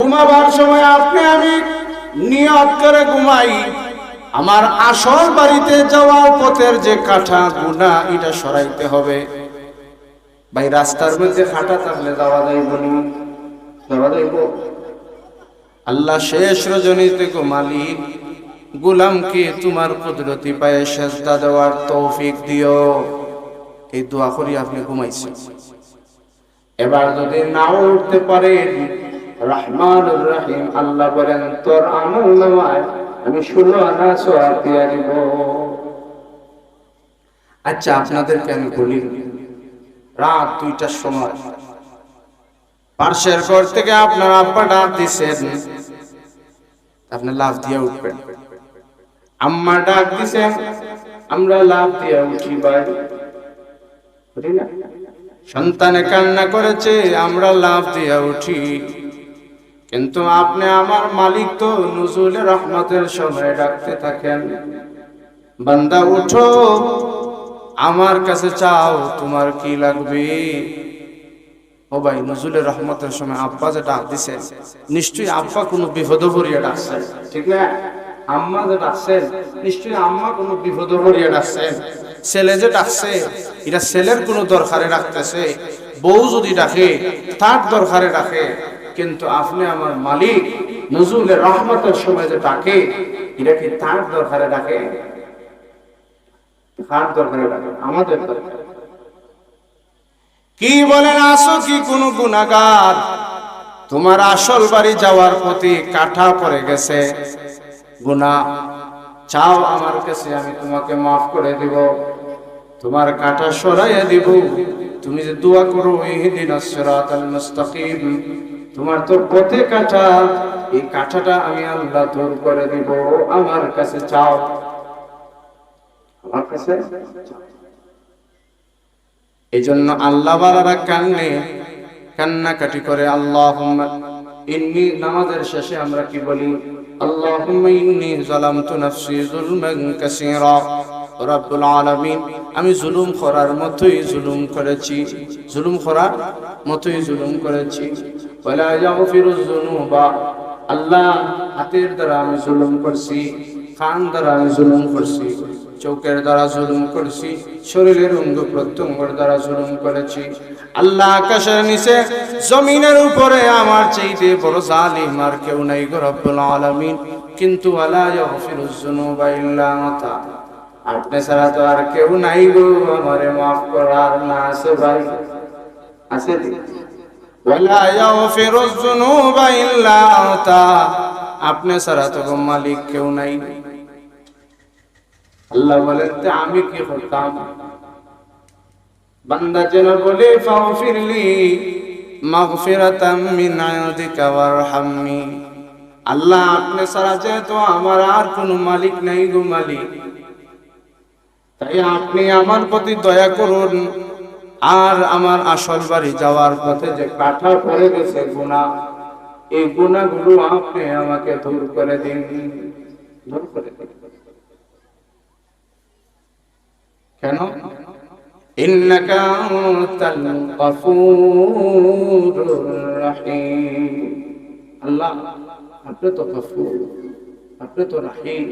ঘুমাবার সময় আপনি আমি নিয়ত করে ঘুমাই। আমার আসল বাড়িতে যাওয়ার পথের যে কাঠা গুনা এটা সরাইতে হবে। ভাই, রাস্তার মধ্যে খাটা থাকলে যাওয়া যাইব নি আল্লাহ শেষ রজনীতে গো মালিক, গুলামকে তোমার কুদরতি পায়ে সেজদা দেওয়ার তৌফিক দিও। এই দোয়া করি আপনি ঘুমাইছেন। এবার যদি নাও উঠতে পারেন রহিম, আল্লাহ বলেন, তোর আমল আমি আচ্ছা আপনাদেরকে আমি বলি, রাত দুইটার সময় পার্শ্বের ঘর থেকে আপনার আব্বা ডাক আপনি লাভ দিয়ে উঠবেন। আম্মা ডাক আমরা লাভ দিয়ে উঠি ভাই। সন্তানে কান্না করেছে, আমরা লাভ দিয়ে উঠি। কিন্তু আপনি আমার মালিক তো নজরুল রহমতের সময় ডাকতে থাকেন। বান্দা, উঠো। আমার কাছে চাও, তোমার কি লাগবে? ও ভাই নজরুলের রহমতের সময় আব্বা যে ডাক দিছে নিশ্চয়ই আব্বা কোনো বিপদ ভরিয়ে ডাকছেন, ঠিক না? আম্মা যে ডাকছেন, নিশ্চয়ই আম্মা কোনো বিপদ ভরিয়ে ডাকছেন। ছেলে যে ডাকছে, এটা ছেলের কোনো দরকারে ডাকতেছে। বউ যদি ডাকে, তার দরকারে ডাকে। কিন্তু আপনি আমার মালিক, নজরুলের রহমতের সময় যে ডাকে, এটা কি তার দরকারে ডাকে? কার দরকারে ডাকে? আমাদের দরকারে কি বলেন আসো কি কোন গুনাগার তোমার আসল বাড়ি যাওয়ার প্রতি কাঠা পড়ে গেছে। গুনা চাও আমার কাছে, আমি তোমাকে মাফ করে দিব। তোমার কাঠা সরাইয়া দিব। তুমি যে দোয়া করো ইহদিন সিরাতাল মুস্তাকিম। তোমার তো পথে কাঠা এই কাঠাটা আমি আল্লাহ দূর করে দিব। আমার কাছে চাও। আমার কাছে এই জন্য আল্লাহ বালারা কান্নে কান্নাকাটি করে আল্লাহ ইন্নি নামাজের শেষে আমরা কি বলি? আল্লাহুম্মা ইন্নি যালামতু নাফসি যুলমান কাসীরা। রব্বুল আলামিন, আমি জুলুম করার মতোই জুলুম করেছি। জুলুম করার মতোই জুলুম করেছি। ওয়ালা ইয়াগফিরুজ যুনুবা আল্লাহ হাতের দ্বারা আমি জুলুম করছি, কান দ্বারা আমি জুলুম করছি, চোখের দ্বারা জুলুম করছি, শরীরের অঙ্গ প্রত্যঙ্গের দ্বারা জুলুম করেছি। আল্লাহ আকাশের নিচে, জমিনের উপরে আমার চাইতে বড় জালিম আর কেউ নাই গো রব্বুল আলামিন। কিন্তু আলা ইয়াগফিরুজ যুনুবা ইল্লা আতা আপনি ছাড়া তো আর কেউ নাই গো, আমারে মাফ করার না আছে ভাই। আছে আপনি ছাড়া তো মালিক কেউ নাই। আল্লাহ বলেন আমি কি করতাম? বান্দা যেন বলে আল্লাহ, আপনি যেহেতু আমার আর কোনো মালিক নাই গো মালিক। তাই আপনি আমার প্রতি দয়া করুন। আর আমার আসল বাড়ি যাওয়ার পথে যে কাঠা পড়ে গেছে গুণা, এই গুণাগুলো আপনি আমাকে দূর করে দিন। কেন? আল্লাহ, আপনি তো গফুর, আপনি তো রহিম।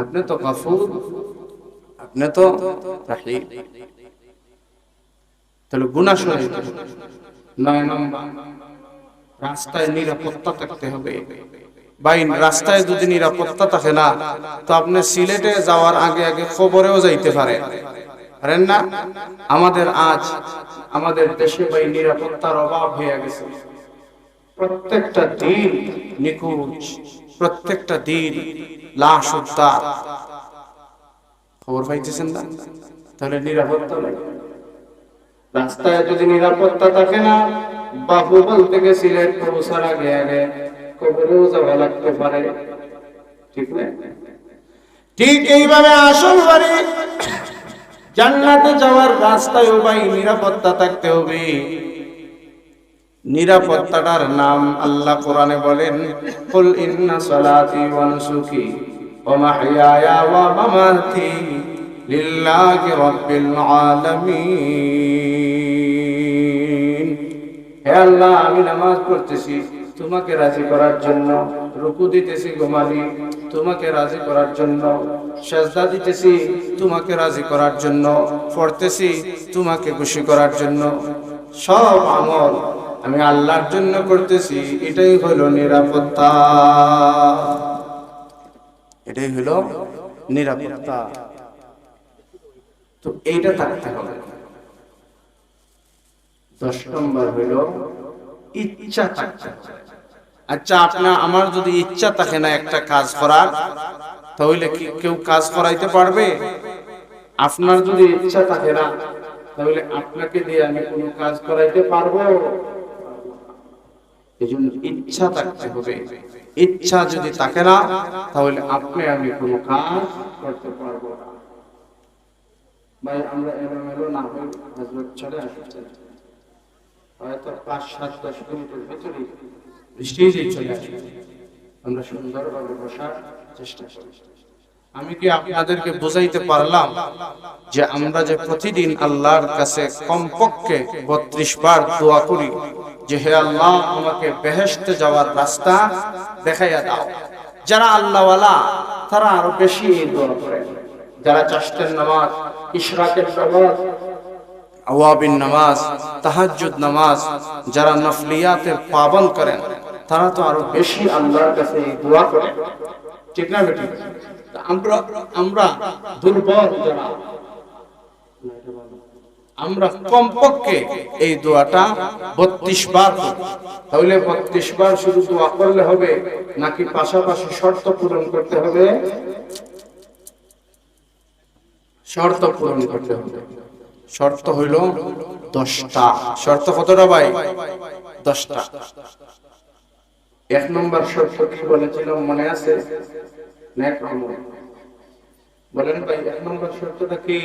আপনি তো আপনি তো তাহলে সরাইতে হবে। নয় নম্বর। রাস্তায় নিরাপত্তা থাকতে হবে। ভাই রাস্তায় যদি নিরাপত্তা থাকে না, তো আপনি সিলেটে যাওয়ার আগে আগে খবরেও যাইতে পারেন পারেন না? আমাদের আজ, আমাদের দেশে ভাই নিরাপত্তার অভাব হয়ে গেছে। প্রত্যেকটা দিন নিখোঁজ, প্রত্যেকটা দিন লাশ উদ্ধার। খবর পাইতেছেন না? তাহলে নিরাপত্তা নাই। রাস্তায় যদি নিরাপত্তা থাকে না বাহুবল থেকে সিলেট পৌঁছার আগে আগে কবরেও যাওয়া লাগতে পারে। ঠিক না? ঠিক এইভাবে আসল বাড়ি, জান্নাতে যাওয়ার রাস্তায় ভাই নিরাপত্তা থাকতে হবে। নিরাপত্তাটার নাম আল্লাহ কোরআনে বলেন, কুল ইন্না সালাতি ওয়া নুসুকি ওয়া মাহইয়ায়া ওয়া মামাতি। লিল্লাহি রাব্বিল আলামিন। হে আল্লাহ, আমি নামাজ পড়তেছি, তোমাকে রাজি করার জন্য, রুকু দিতেছি গো মালিক, তোমাকে রাজি করার জন্য, সেজদা দিতেছি, তোমাকে রাজি করার জন্য, পড়তেছি, তোমাকে খুশি করার জন্য। সব আমল আমি আল্লাহর জন্য করতেছি, এটাই হলো নিরাপত্তা। এটাই হলো নিরাপত্তা। তো এইটা থাকতে হবে দশ নম্বর হইল ইচ্ছা থাকতে আচ্ছা আপনার, আমার যদি ইচ্ছা থাকে না একটা কাজ করার, তাহলে কি কেউ কাজ করাইতে পারবে? আপনার যদি ইচ্ছা থাকে না, তাহলে আপনাকে দিয়ে আমি কোনো কাজ করাইতে পারব। এই জন্য ইচ্ছা থাকতে হবে। ইচ্ছা যদি থাকে না, তাহলে আপনি আমি কোনো কাজ করতে পারব না। ভাই, আমরা এলোমেলো না হই হজরত চলে আসছে হয়তো পাঁচ, সাত, দশ মিনিটের ভেতরেই স্টেজে চলে আসবে। আমরা সুন্দরভাবে বসার চেষ্টা করি। আমি কি আপনাদেরকে বোঝাইতে পারলাম যে আমরা যে প্রতিদিন আল্লাহর কাছে কমপক্ষে বত্রিশ বার দোয়া করি, যে হে আল্লাহ, আমাকে বেহেশতে যাওয়ার রাস্তা দেখাইয়া দাও। যারা আল্লাহওয়ালা, তারা আরও বেশি দোয়া করে। যারা চাষতের নামাজ, ইশরাকের নামাজ নামাজ নামাজ, যারা করেন, তারা তো আরও বেশি আমরা আমরা কমপক্ষে এই দোয়াটা বত্রিশ বার। তাহলে বত্রিশ বার শুধু দোয়া করলে হবে, নাকি পাশাপাশি শর্ত পূরণ করতে হবে? শর্ত পূরণ করতে হবে। শর্ত হইল দশটা। শর্ত কতটা ভাই? দশটা। এক নম্বর শর্ত কি মনে আছে? নেক আমল। বলেন ভাই, এক নম্বর শর্তটা কি?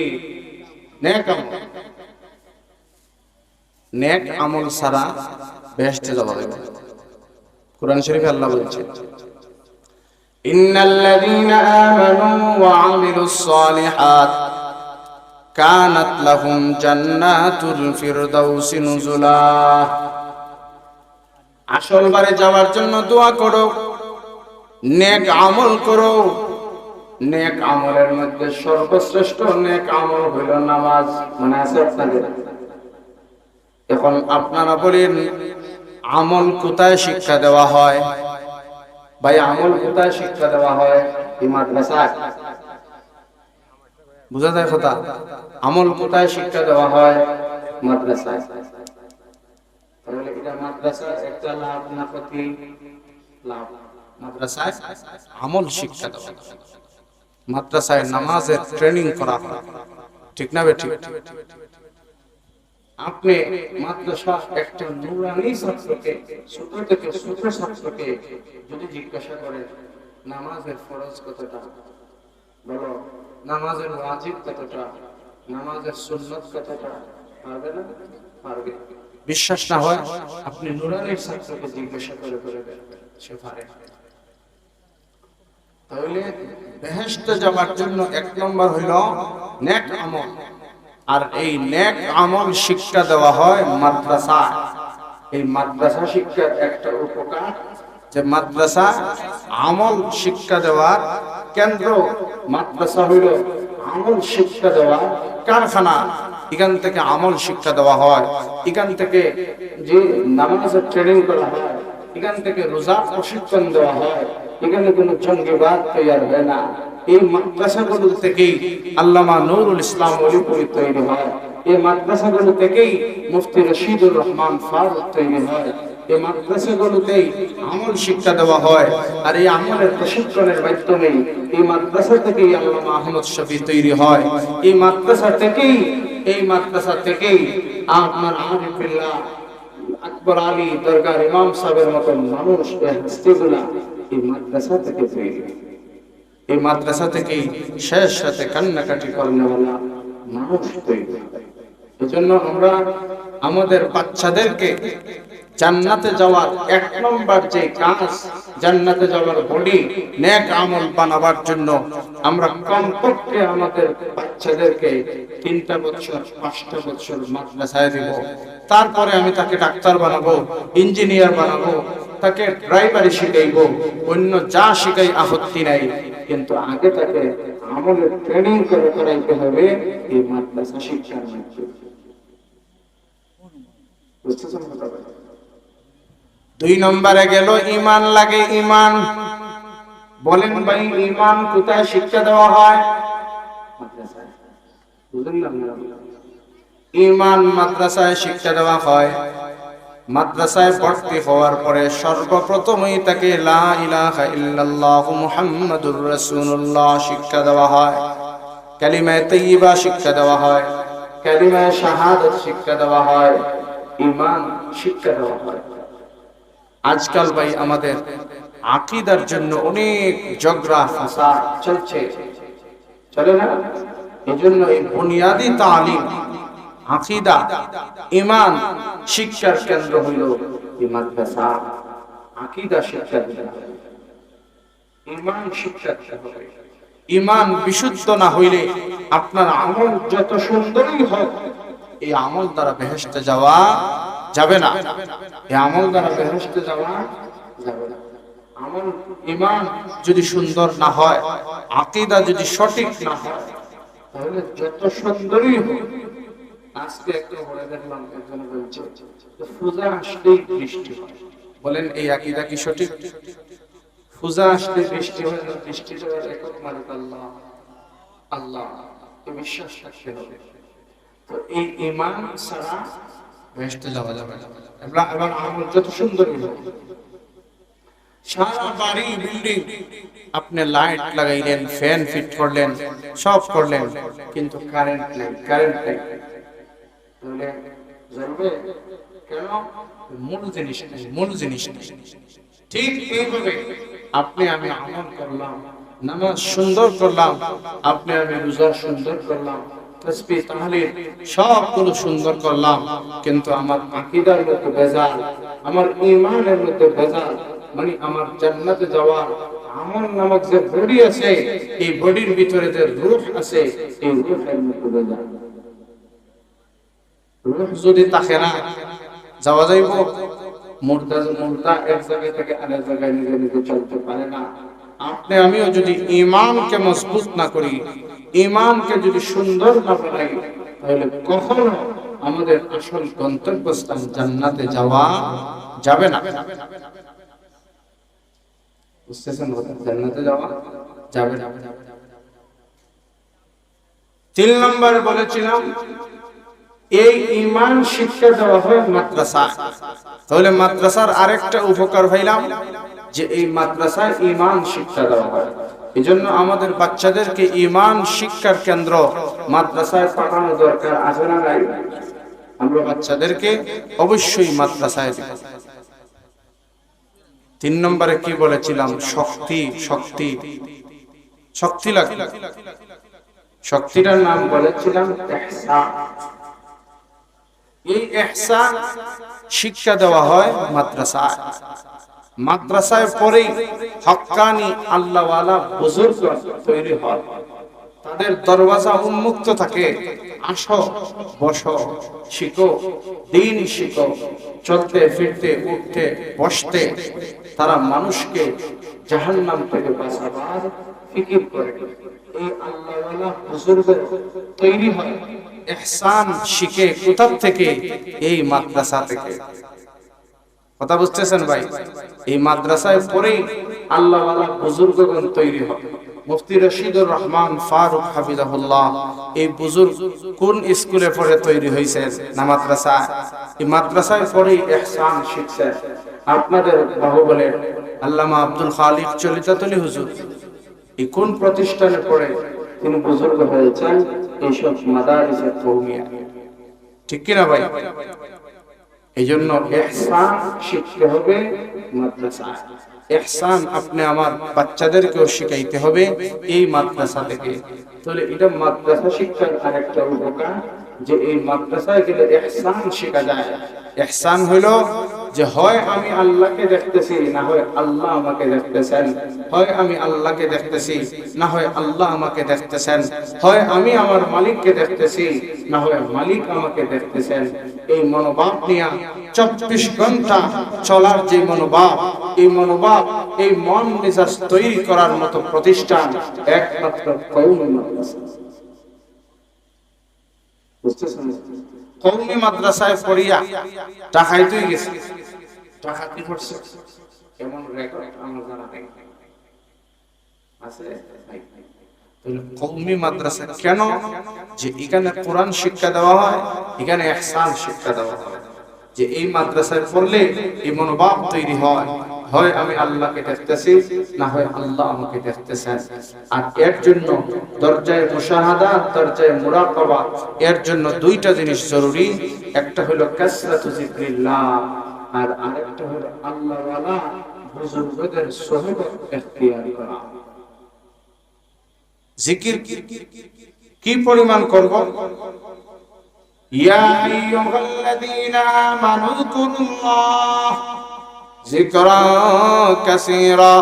আমল। ছাড়া যাওয়া কোরআন শরীফ আল্লাহ বলছে, ইন্নাল্লাযীনা আমানু ওয়া আমিলুস সালিহাত জান্নাতুল ফিরদাউসি নুজুলা। আসল বারে যাওয়ার জন্য দোয়া করো আমল করো। আমলের মধ্যে সর্বশ্রেষ্ঠ নেক আমল হইল নামাজ, মনে আছে আপনাদের? এখন আপনারা বলেন, আমল কোথায় শিক্ষা দেওয়া হয়? ভাই, আমল কোথায় শিক্ষা দেওয়া হয়? এই বুঝা যায় কথা? আমল কোথায় শিক্ষা দেওয়া হয়? মাদ্রাসায়। তাহলে এটা মাদ্রাসার একটা লাভ না লাভ। মাদ্রাসায় আমল শিক্ষা দেওয়া। মাদ্রাসায় নামাজের ট্রেনিং করা হয়। ঠিক না আপনি মাদ্রাসা একটা নুরানি ছাত্রকে, ছোট থেকে ছোট ছাত্রকে যদি জিজ্ঞাসা করেন, নামাজের ফরজ কতটা? বলো নামাজের ওয়াজিব কতটা? নামাজের সুন্নত কতটা? পারবে না? পারবে। বিশ্বাস না হয় আপনি নুরানির ছাত্রকে জিজ্ঞাসা করে করে সে পারে তাহলে জন্য এক নম্বর হইল নেক আমল। আর এই নেক আমল শিক্ষা দেওয়া হয় মাদ্রাসা এই মাদ্রাসা শিক্ষার একটা উপকার, যে মাদ্রাসা আমল শিক্ষা দেওয়ার কেন্দ্র, মাদ্রাসা হইল আমল শিক্ষা দেওয়া, কারখানা, এখান থেকে আমল শিক্ষা দেওয়া হয়। এখান থেকে যে নামাজের ট্রেনিং করা হয়, এখান থেকে রোজা প্রশিক্ষণ দেওয়া হয়। এখানে কোনো জঙ্গিবাদ তৈরি হয় না। এই মাদ্রাসাগুলো থেকেই আল্লামা নুরুল ইসলাম অলিপুরি তৈরি হয়। এই মাদ্রাসাগুলো থেকেই মুফতি রশিদুর রহমান ফারুক তৈরি হয়। এই মাদ্রাসাগুলোতেই আমল শিক্ষা দেওয়া হয় আর এই আমলের প্রশিক্ষণের মাধ্যমে এই মাদ্রাসা থেকেই আল্লামা আহমদ শফি তৈরি হয়। এই মাদ্রাসা থেকেই, এই মাদ্রাসা থেকেই আপনার আরিফুল্লাহ আকবর আলী দরগার ইমাম সাহেবের মতন মানুষ এই মাদ্রাসা থেকে তৈরি এই মাদ্রাসা থেকেই শেষ সাথে কান্নাকাটি করেনওয়ালা মানুষ তৈরি এই জন্য আমরা আমাদের বাচ্চাদেরকে জান্নাতে যাওয়ার এক নম্বর যে কাজ, জান্নাতে যাওয়ার বডি নেক আমল বানাবার জন্য আমরা কমপক্ষে আমাদের বাচ্চাদেরকে তিনটা বছর, পাঁচটা বছর মাদ্রাসায় দিব। তারপরে আমি তাকে ডাক্তার বানাবো, ইঞ্জিনিয়ার বানাবো, তাকে ড্রাইভারি শিখাইবো, অন্য যা শিখাই আপত্তি নাই। কিন্তু আগে তাকে আমলের ট্রেনিং করে করাইতে হবে এই মাদ্রাসা শিক্ষার মাধ্যমে। বুঝতেছেন? দুই নম্বরে গেল ইমান লাগে ইমান বলেন ভাই ইমান কোথায় শিক্ষা দেওয়া হয়? ইমান মাদ্রাসায় শিক্ষা দেওয়া হয়। মাদ্রাসায় ভর্তি হওয়ার পরে সর্বপ্রথমই তাকে লা ইলাহা ইল্লাল্লাহু মুহাম্মাদুর রাসূলুল্লাহ শিক্ষা দেওয়া হয়। কালিমায়ে তাইয়্যিবা শিক্ষা দেওয়া হয়। কালিমায়ে শাহাদাত শিক্ষা দেওয়া হয়। ইমান শিক্ষা দেওয়া হয়। আজকাল ভাই আমাদের আকীদার জন্য অনেক ঝগড়া ফাসাদ চলছে। চলে না? এজন্য এই বুনিয়াদি তালিম, আকীদা ঈমান শিক্ষার কেন্দ্র হইল এই মাদ্রাসা। আকীদা শিক্ষা দিতে হবে। ঈমান শিক্ষা দিতে হবে। ঈমান বিশুদ্ধ না হইলে আপনার আমল যত সুন্দরই হোক, এই আমল দ্বারা বেহেশতে যাওয়া যাবে না। আমল দ্বারা বেহেশতে যাওয়া যাবে না। আমল ঈমান যদি সুন্দর না হয়, আকীদা যদি সঠিক না হয়, তাহলে যত সুন্দরই হয়। বলেন, এই আকীদা কি সঠিক? আল্লাহ। আল্লাহ বিশ্বাস রাখতে হবে। তো এই ইমান ছাড়া যাওয়া যাবে আমল যত সুন্দর হোক। সারা বাড়ি বিল্ডিং আপনি লাইট লাগাইলেন ফ্যান ফিট করলেন, সব করলেন, কিন্তু কারেন্ট কারেন্ট তাহলে কেন? মূল জিনিস মূল জিনিস ঠিক এইভাবে আপনি আমি আমল করলাম, নামাজ সুন্দর করলাম, আপনি আমি রোজা সুন্দর করলাম সবগুলো সুন্দর করলাম। কিন্তু আমার আকীদার মধ্যে ভেজাল, আমার ঈমানের মধ্যে ভেজাল মানে আমার জান্নাতে যাওয়ার আমল নামক যে বডি আছে, এই বডির ভিতরে যে আছে, এই মধ্যে রূহ যদি না, যাওয়া যাইব। মুর্দা মুর্দা এক থেকে আরেক জায়গায় নিজে নিজে চলতে পারে না। আপনি, আমিও যদি ইমানকে মজবুত না করি ইমানকে যদি সুন্দর না বানাই তাহলে কখনো আমাদের আসল গন্তব্যস্থান জান্নাতে যাওয়া যাবে না। তিন নম্বর বলেছিলাম, এই ইমান শিক্ষা দেওয়া হয় মাদ্রাসা তাহলে মাদ্রাসার আরেকটা উপকার হইলাম, যে এই মাদ্রাসায় ইমান শিক্ষা দেওয়া হয়। এই জন্য আমাদের বাচ্চাদেরকে ইমান শিক্ষার কেন্দ্র মাদ্রাসায় পাঠানো দরকার, আছে না নাই? আমরা বাচ্চাদেরকে অবশ্যই মাদ্রাসায় তিন নম্বরে কি বলেছিলাম? শক্তি শক্তি। শক্তি লাগে শক্তিটার নাম বলেছিলাম এই ইহসান শিক্ষা দেওয়া হয় মাদ্রাসায়। মাদ্রাসায় পরেই হক্কানি আল্লাহওয়ালা বুজুর্গ তৈরি হয়। তাদের দরওয়াজা উন্মুক্ত থাকে। আসো, বসো, শিখো, দিন শিখো, চলতে, ফিরতে, উঠতে, বসতে। তারা মানুষকে জাহান্নাম থেকে বাঁচাবার করে। তৈরি হয়। শিখে কোথা থেকে? এই মাদ্রাসা থেকে। কথা বুঝতেছেন ভাই? এই মাদ্রাসায় পরেই আল্লাহ বুজুর্গগণ তৈরি হবে। মুফতি রশিদুর রহমান ফারুক হাফিজাহুল্লাহ, এই বুজুর্গ কোন স্কুলে পড়ে তৈরি হয়েছে না মাদ্রাসা এই মাদ্রাসায় পরেই ইহসান শিখছে আপনাদের বাহুবলের আল্লামা আব্দুল খালিক চলিতাতলি হুজুর। এই কোন প্রতিষ্ঠানে পড়ে তিনি বুজুর্গ হয়েছেন? এইসব মাদারিসের কৌমিয়া। ঠিক কিনা ভাই? এই জন্য এহসান শিখতে হবে মাদ্রাসায়। এহসান আপনি আমার বাচ্চাদেরকেও শিখাইতে হবে এই মাদ্রাসা থেকে। তাহলে এটা মাদ্রাসা শিক্ষার আরেকটা উপকার যে এই মাদ্রাসায় গেলে এহসান শেখা যায়। এহসান হইল যে হয় আমি আল্লাহকে দেখতেছি, না হয় আল্লাহ আমাকে দেখতেছেন। হয় আমি আল্লাহকে দেখতেছি, না হয় আল্লাহ আমাকে দেখতেছেন। হয় আমি আমার মালিককে দেখতেছি, না হয় মালিক আমাকে দেখতেছেন। এই মনোভাব নিয়ে চব্বিশ ঘণ্টা চলার যে মনোভাব, এই মনোভাব, এই মন মেজাজ তৈরি করার মতো প্রতিষ্ঠান একমাত্র কৌমি মাদ্রাসা। বুঝতেছেন? কৌমি মাদ্রাসায় পড়িয়া টাকাই তুই গেছে করছে। এমন রেকর্ড জানা আছে? এই মাদ্রাসায় পড়লে মনোভাব তৈরি হয়। হয় আমি আল্লাহকে দেখতেছি, না হয় আল্লাহ আমাকে আর এর জন্য দরজায় দরজায় এর জন্য দুইটা জিনিস জরুরি। একটা হলো কাসরাতু আর আরেকটা হলো আল্লাহ বুজুর্গদের সোহবত ইখতিয়ার করা। জিকির কি পরিমাণ করব? ইয়া আইয়ুহাল্লাযীনা আমানু কাসীরা।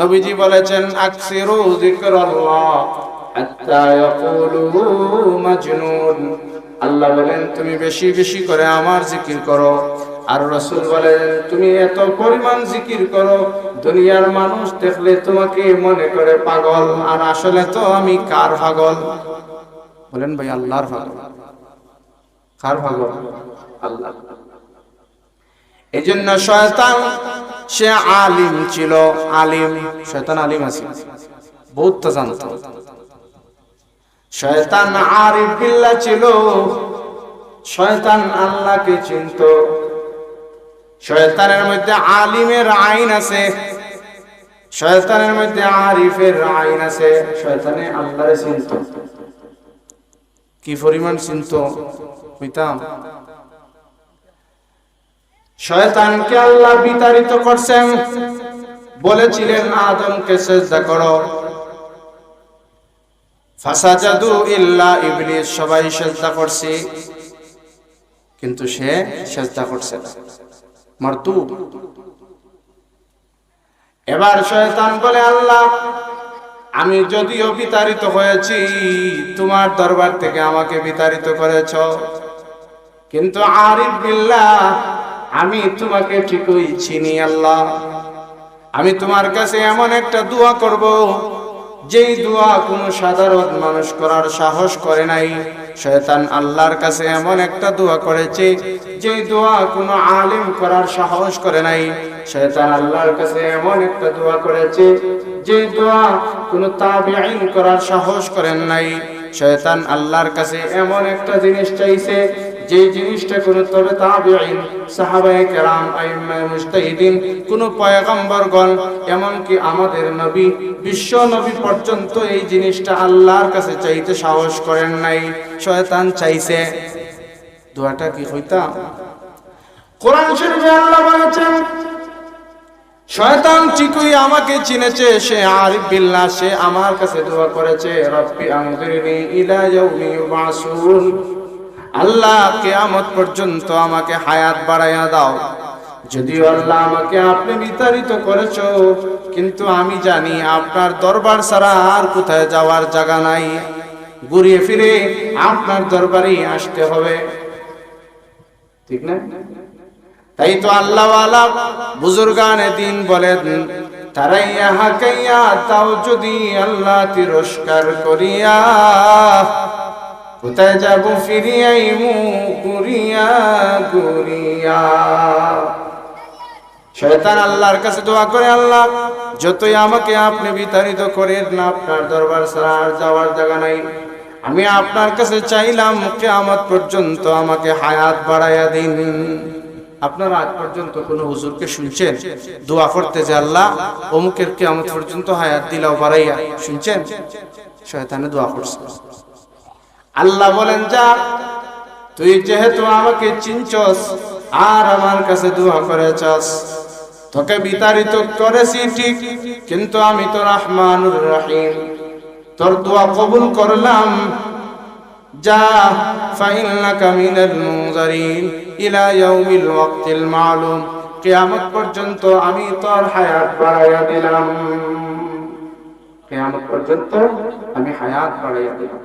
নবীজি বলেছেন, আকসিরু যিকরাল্লাহ, হাত্তা ইয়াকুলু মাজনুন। আল্লাহ বলেন, তুমি বেশি বেশি করে আমার জিকির করো। আর রসুল বলে, তুমি এত পরিমাণ জিকির করো, দুনিয়ার মানুষ দেখলে তোমাকে মনে করে পাগল, আর আসলে তো আমি কার পাগল? বলেন ভাই, আল্লাহর পাগল। কার পাগল? আল্লাহ। এই জন্য শয়তান, সে আলিম ছিল, আলিম, শয়তান আলিম আছে। বহুত তো জানত শয়তান আরিফ বিল্লাহ ছিল, শয়তান আল্লাহকে চিনত শয়তানের মধ্যে আলিমের আইন আছে। শয়তানের মধ্যে আরিফের আইন আছে। শয়তানে আল্লাহরে চিনত। কি পরিমাণ চিনত? হইতাম শয়তানকে আল্লাহ বিতাড়িত করছেন। বলেছিলেন আদমকে সেজদা করো। ফাসাজাদু ইল্লা ইবলিস, সবাই সেজদা করছে। কিন্তু সে সেজদা করছে না। এবার শয়তান বলে, আল্লাহ, আমি যদিও বিতাড়িত হয়েছি, তোমার দরবার থেকে আমাকে বিতাড়িত করেছ। কিন্তু আরিফ বিল্লাহ, আমি তোমাকে ঠিকই চিনি, আল্লাহ। আমি তোমার কাছে এমন একটা দোয়া করব যেই দোয়া কোনো সাধারণ মানুষ করার সাহস করে নাই, শয়তান আল্লাহর কাছে এমন একটা দোয়া করেছে যে দোয়া কোনো আলিম করার সাহস করে নাই, শয়তান আল্লাহর কাছে এমন একটা দোয়া করেছে, যে দোয়া কোনো তাবিঈন করার সাহস করেন নাই, শয়তান আল্লাহর কাছে এমন একটা জিনিস চাইছে যে জিনিসটা কোনো তবে তাবিঈন, সাহাবায়ে কেরাম আইম্মায়ে মুজতাহিদিন, কোন পয়গম্বরগণ, এমনকি আমাদের নবী, বিশ্ব নবী পর্যন্ত এই জিনিসটা আল্লাহর কাছে চাইতে সাহস করেন নাই। শয়তান চাইছে। দোয়াটা কি হইতাম? কোরআন শরীফে আল্লাহ বলেছেন, শয়তান ঠিকই আমাকে চিনেছে, সে আরিফ বিল্লাহ সে আমার কাছে দোয়া করেছে, রব্বি আনজিরনি ইলা ইয়াউমি ইউবাসুন। আল্লাহ কেয়ামত পর্যন্ত আমাকে হায়াত বাড়াইয়া দাও। যদিও আল্লাহ আমাকে আপনি বিতাড়িত করেছ, কিন্তু আমি জানি আপনার দরবার ছাড়া আর কোথায় যাওয়ার জায়গা নাই। ঘুরিয়ে ফিরে আপনার দরবারেই আসতে হবে। ঠিক না? তাই তো আল্লাহ বুজুর্গানে দিন বলেন, তারাই ইহা কাইয়া তাও যদি আল্লাহ তিরস্কার করিয়া কোথায় যাব ফিরিয়াই মু গুরিয়া শয়তান আল্লাহর কাছে দোয়া করে, আল্লাহ, যতই আমাকে আপনি বিতাড়িত করেন না, আপনার দরবার ছাড়া আর যাওয়ার জায়গা নাই। আমি আপনার কাছে চাইলাম, কিয়ামত পর্যন্ত আমাকে হায়াত বাড়াইয়া দিন। আপনারা আজ পর্যন্ত কোনো হুজুরকে শুনছেন? দোয়া করতে যে আল্লাহ, অমুকের কিয়ামত পর্যন্ত হায়াত দিলাও, বাড়াইয়া। শুনছেন? শয়তানে দোয়া করছে। আল্লাহ বলেন, যা, তুই যেহেতু আমাকে চিনছস আর আমার কাছে দোয়া করেছস, তোকে বিতাড়িত করেছি ঠিক, কিন্তু আমি তো রহমানুর রহিম। তোর দোয়া কবুল করলাম। যা, ফাইন্নাকা মিনাল মুনজারিন ইলা ইয়াউমিল ওয়াক্তিল মালুম। কিয়ামত পর্যন্ত আমি তোর হায়াত বাড়াইয়া দিলাম। কিয়ামত পর্যন্ত আমি হায়াত বাড়াইয়া দিলাম।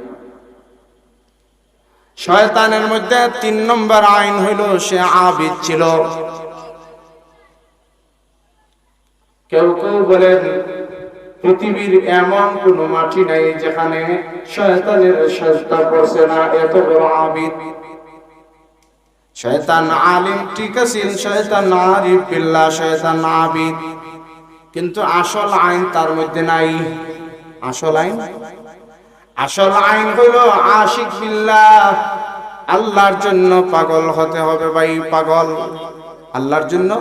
শয়তানের মধ্যে তিন নম্বর আইন হইল, সে আবিদ ছিল। কেউ কেউ বলেন, পৃথিবীর এমন কোন মাটি নাই যেখানে শয়তানের সস্তা পড়ছে না, এত বড় আবিদ। শয়তান আলিম, ঠিক আছে, শয়তান আরিফ বিল্লাহ শয়তান আবিদ। কিন্তু আসল আইন তার মধ্যে নাই। আসল আইন? আসল আইন হইল আশিক আল্লাহর জন্য পাগল হতে হবে ভাই, পাগল। আল্লাহর জন্য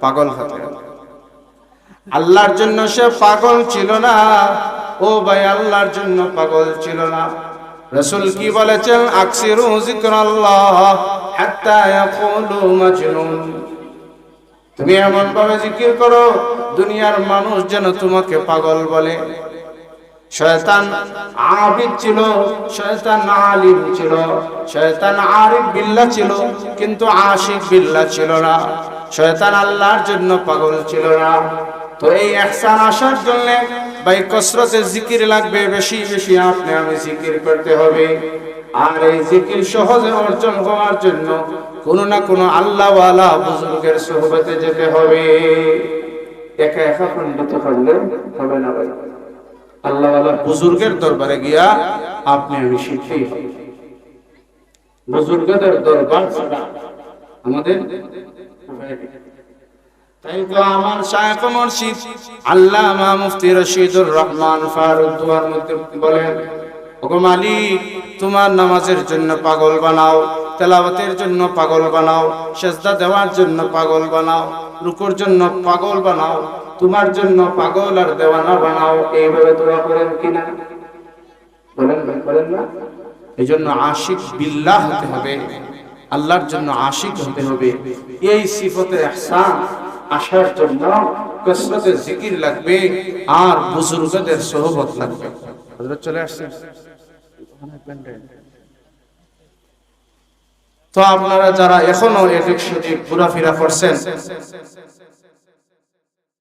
পাগল হতে হবে। আল্লাহর জন্য সে পাগল ছিল না। ও ভাই, আল্লাহর জন্য পাগল ছিল না। রসুল কি বলেছেন? তুমি এমন ভাবে জিকির করো, দুনিয়ার মানুষ যেন তোমাকে পাগল বলে। শয়তান আবিদ ছিল, শয়তান আলিম ছিল, শয়তান আরিফ বিল্লাহ ছিল, কিন্তু আশিক বিল্লাহ ছিল না। শয়তান আল্লাহর জন্য পাগল ছিল না। তো এই ইহসান আসার জন্য ভাই কসরতে জিকির লাগবে, বেশি বেশি আপনি আমি জিকির করতে হবে। আর এই জিকির সহজে অর্জন হওয়ার জন্য কোনো না কোনো আল্লাহওয়ালা বুজুর্গের সোহবতে যেতে হবে। একা একা খণ্ডিত করলে হবে না ভাই। আল্লাহওয়ালা বুজুর্গের দরবারে গিয়া আপনি আমি হবে বুজুর্গদের দরবার আমাদের রহমান ফারুক বলেন তোমার নামাজের জন্য পাগল বানাও, তেলাওয়াতের জন্য পাগল বানাও, সেজদা দেওয়ার জন্য পাগল বানাও, রুকুর জন্য পাগল বানাও তোমার জন্য পাগল আর দেওয়ানা বানাও। এইভাবে দোয়া করেন কিনা বলেন ভাই বলেন না। এই জন্য আশিক বিল্লাহ হতে হবে। আল্লাহর জন্য আশিক হতে হবে। এই সিফতে ইহসান আসার জন্য কসরতে জিকির লাগবে আর বুজুর্গদের সোহবত লাগবে। হযরত চলে আসছে। তো আপনারা যারা এখনও এদিক সেদিক ঘোরাফেরা করছেন